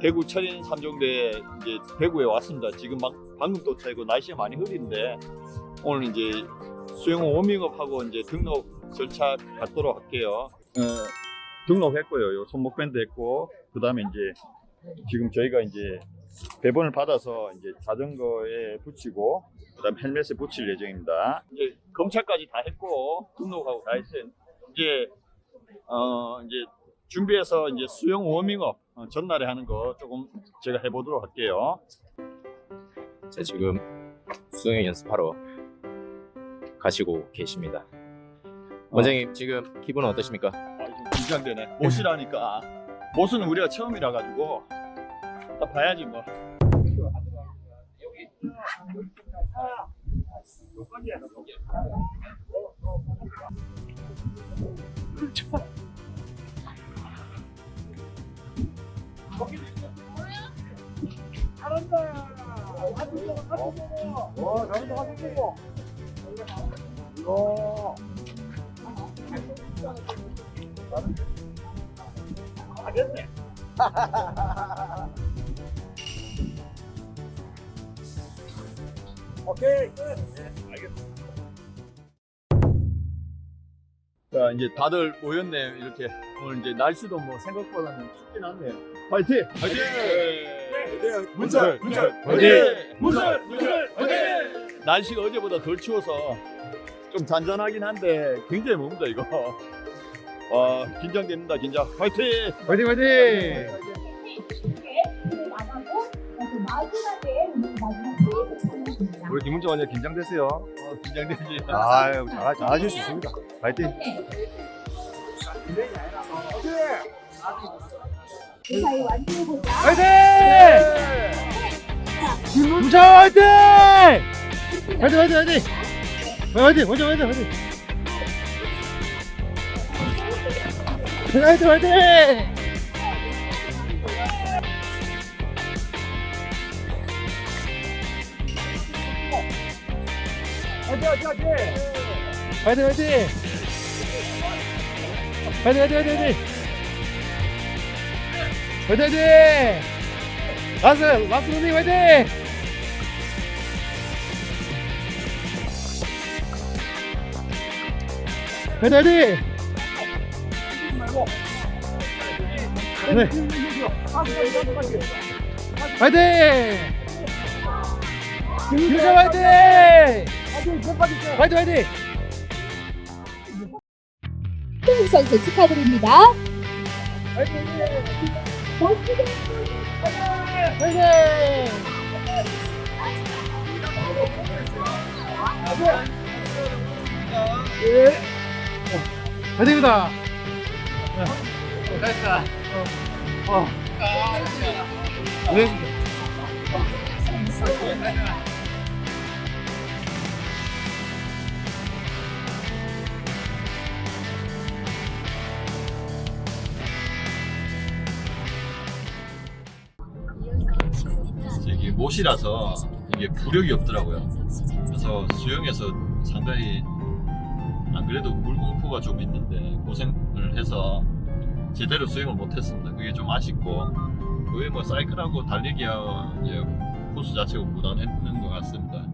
대구 철인 3종대 이제 대구에 왔습니다. 지금 막 방금 도착이고 날씨가 많이 흐린데 오늘 이제 수영 워밍업하고 이제 등록 절차 갖도록 할게요. 어, 등록했고요. 요 손목 밴드 했고 그다음에 이제 지금 저희가 이제 배번을 받아서 이제 자전거에 붙이고 그다음 에 헬멧에 붙일 예정입니다. 이제 검찰까지 다 했고 등록하고 다 했어요. 이제 어 이제 준비해서 이제 수영 워밍업 어, 전날에 하는 거 조금 제가 해보도록 할게요. 자, 지금 수영 연습하러 가시고 계십니다. 원장님 지금 기분은 어떠십니까? 아, 좀 긴장되네. 못이라니까. 못은 우리가 처음이라 가지고 딱 봐야지 뭐. 자 이제 다들 모였네요. 이렇게 오늘 이제 날씨도 뭐 생각보다는 춥진 않네요. 파이팅! 파이팅! 문철! 문철! 파이팅! 문철! 문철! 파이팅! 날씨가 어제보다 덜 추워서 좀 잔잔하긴 한데 굉장히 멉니다 이거. 와 긴장됩니다 긴장. 파이팅! 화이팅 화이팅! 그 마지막에 마지막 우리 김문정 원장 긴장되세요. 어, 긴장되지. 아유 잘 잘하실 수 있습니다. 화이팅! 무사히 완주해보자. 화이팅! 김문정 화이팅! 화이팅 화이팅 화이팅! 화이팅 화이팅 화이팅 화이팅! 화이팅 화이팅! 화이팅 화이팅! 화이팅 화이팅 화이팅 화이팅! 화이팅 화이팅! 라스 라스 running 화이팅! 화이팅 화이팅! 네. 화이팅! 김정 화이팅! 화이팅 화이팅! 최욱 선수 축하드립니다. 화이팅! 화이팅입니다. 잘했다. 어. 네. 이게 못이라서 이게 부력이 없더라고요. 그래서 수영에서 상당히 안 그래도 물공포가 좀 있는데 고생을 해서 제대로 수영을 못했습니다. 그게 좀 아쉽고 그게 뭐 사이클하고 달리기와 이제 코스 자체가 무난했는 것 같습니다.